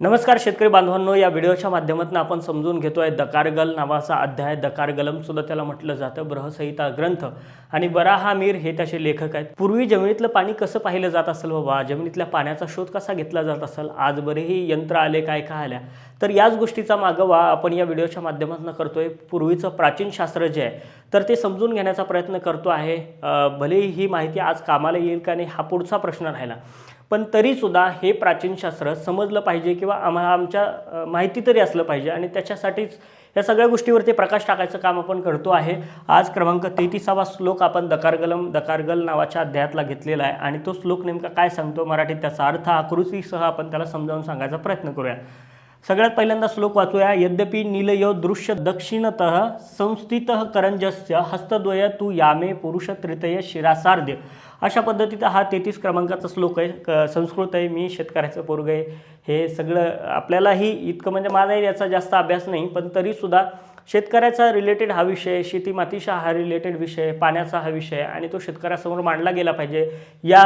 नमस्कार शेतकरी बांधवांनो या व्हिडिओच्या माध्यमातून आपण समजून घेतो आहे दकारगल नावाचा अध्याय दकारगलम सुद्धा त्याला म्हटलं जातं ब्रहसहिता ग्रंथ. आणि बराहा मीर हे त्याचे लेखक आहेत. पूर्वी जमिनीतलं पाणी कसं पाहिलं जात असेल बाबा? जमिनीतल्या पाण्याचा शोध कसा घेतला जात असेल? आज बरेही यंत्र आले काय काय आल्या? तर याच गोष्टीचा मागवा आपण या व्हिडिओच्या माध्यमातून करतोय. पूर्वीचं प्राचीन शास्त्र जे आहे तर ते समजून घेण्याचा प्रयत्न करतो आहे. भलेही ही माहिती आज कामाला येईल का नाही हा पुढचा प्रश्न राहिला. पण तरीसुद्धा हे प्राचीन शास्त्र समजलं पाहिजे किंवा आम्हाला आमच्या माहिती तरी असलं पाहिजे. आणि त्याच्यासाठीच या सगळ्या गोष्टीवरती प्रकाश टाकायचं काम आपण करतो आहे. आज क्रमांक तेहतीसावा श्लोक आपण दकारगलम दकारगल नावाच्या अध्यायातला घेतलेला आहे. आणि तो श्लोक नेमका काय सांगतो मराठीत? त्याचा अर्थ आकृतीसह आपण त्याला समजावून सांगायचा प्रयत्न करूया. सगळ्यात पहिल्यांदा श्लोक वाचूया. यद्यपि नीलयो दृश्य दक्षिणत संस्थित करंजस्य हस्तद्वय तू यामे पुरुष तृतय शिरासार्ध्य. अशा पद्धतीचा हा तेहतीस क्रमांकाचा श्लोक आहे. क संस्कृत आहे मी शेतकऱ्याचं पोरग आहे. हे सगळं आपल्यालाही इतकं म्हणजे माझाही याचा जास्त अभ्यास नाही पण तरीसुद्धा शेतकऱ्याचा रिलेटेड हा विषय शेती मातीचा हा रिलेटेड विषय पाण्याचा हा विषय आणि तो शेतकऱ्यासमोर मांडला गेला पाहिजे. या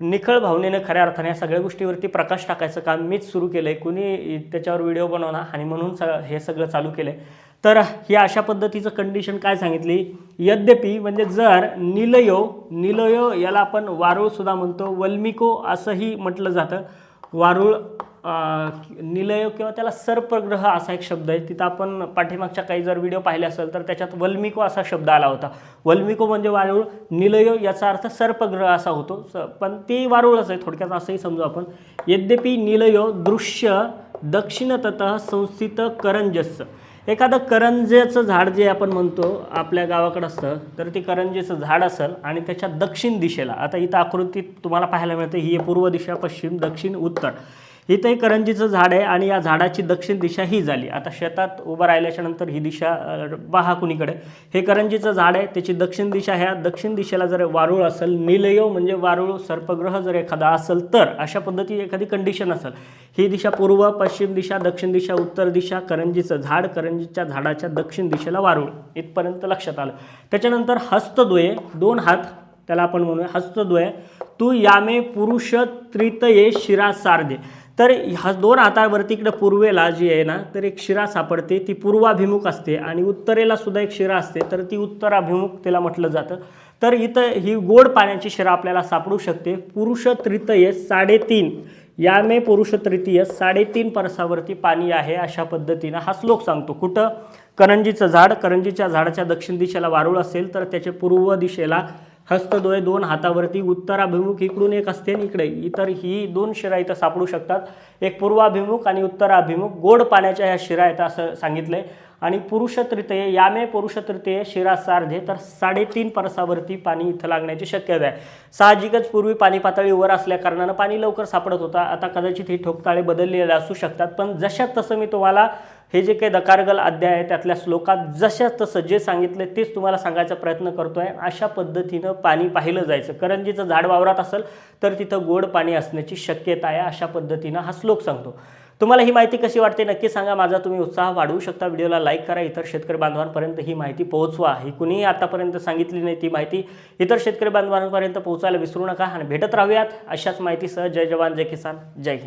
निखळ भावनेनं खऱ्या अर्थाने या सगळ्या गोष्टीवरती प्रकाश टाकायचं काम मीच सुरू केलं आहे कुणी त्याच्यावर व्हिडिओ बनवणार आणि म्हणून स हे सगळं चालू केलं आहे तर ही अशा पद्धतीचं कंडिशन काय सांगितली? यद्यपि म्हणजे जर निलयो निलयो याला आपण वारूळसुद्धा म्हणतो वल्मिको असंही म्हटलं जातं. वारुळ निलय किंवा त्याला सर्पग्रह असा एक शब्द आहे. तिथं आपण पाठीमागच्या काही जर व्हिडिओ पाहिले असेल तर त्याच्यात वल्मिको असा शब्द आला होता. वल्मिको म्हणजे वारुळ निलयो याचा अर्थ सर्पग्रह असा होतो. स पण ते वारुळच आहे थोडक्यात असंही समजू आपण. यद्यपि निलयो दृश्य दक्षिणतत संस्थित करंजस्य एखादं करंजेचं झाड जे आपण म्हणतो आपल्या गावाकडं असतं तर ते करंजेचं झाड असेल आणि त्याच्या दक्षिण दिशेला आता इथं आकृतीत तुम्हाला पाहायला मिळतं ही पूर्व दिशा पश्चिम दक्षिण उत्तर. इथंही करंजीचं झाड आहे आणि या झाडाची दक्षिण दिशा ही झाली. आता शेतात उभं राहिल्याच्या नंतर ही दिशा पहा कुणीकडे. हे करंजीचं झाड आहे त्याची दक्षिण दिशा ह्या दक्षिण दिशेला जर वारुळ असेल निलयो म्हणजे वारुळ सर्पग्रह जर एखादा असेल तर अशा पद्धती एखादी कंडिशन असेल. ही दिशा पूर्व पश्चिम दिशा दक्षिण दिशा उत्तर दिशा करंजीचं झाड करंजीच्या झाडाच्या दक्षिण दिशेला वारुळ. इथपर्यंत लक्षात आलं. त्याच्यानंतर हस्तद्वये दोन हात त्याला आपण म्हणूया हस्तद्वय. तू यामे पुरुष त्रितये शिरा सारदे. तर ह्या दोन हातावरती इकडं पूर्वेला जी आहे ना तर एक शिरा सापडते ती पूर्वाभिमुख असते आणि उत्तरेला सुद्धा एक शिरा असते तर ती उत्तराभिमुख तिला म्हटलं जातं. तर इथं ही गोड पाण्याची शिरा आपल्याला सापडू शकते. पुरुष त्रितये साडेतीन. यामे पुरुष तृतीय साडेतीन परसावरती पाणी आहे अशा पद्धतीनं हा श्लोक सांगतो. कुठं? करंजीचं झाड करंजीच्या झाडाच्या दक्षिण दिशेला वारुळ असेल तर त्याच्या पूर्व दिशेला हस्तद्वय दोन हातावरती उत्तराभिमुख इकडून एक असते आणि इकडे. इतर ही दोन शिरा इथं सापडू शकतात. एक पूर्वाभिमुख आणि उत्तराभिमुख गोड पाण्याच्या ह्या शिरा आहेत असं सांगितलंय. आणि पुरुष तृतीय यामे पुरुष तृतीय शिरा सार्धे तर साडेतीन परसावरती पाणी इथं लागण्याची शक्यता आहे. साहजिकच पूर्वी पाणी पातळी वर असल्या कारणानं पाणी लवकर सापडत होता. आता कदाचित ही ठोकताळे बदललेले असू शकतात पण जशा तसं मी तुम्हाला हे जे काही दकारगल अध्याय आहे त्यातल्या श्लोकात जशा तसं जे सांगितलं तेच तुम्हाला सांगायचा प्रयत्न करतो आहे अशा पद्धतीनं पाणी पाहिलं जायचं. करंजीचं झाड वावरात असेल तर तिथं गोड पाणी असण्याची शक्यता आहे. अशा पद्धतीनं हा श्लोक सांगतो. तुम्हाला ही माहिती कशी वाटते नक्की सांगा. माझा तुम्ही उत्साह वाढवू शकता. व्हिडिओला लाईक करा. इतर शेतकरी बांधवांपर्यंत ही माहिती पोहोचवा. ही कुणीही आतापर्यंत सांगितली नाही ती माहिती इतर शेतकरी बांधवांपर्यंत पोहोचायला विसरू नका. आणि भेटत राहूयात अशाच माहितीसह. जय जवान जय किसान जय हिंद.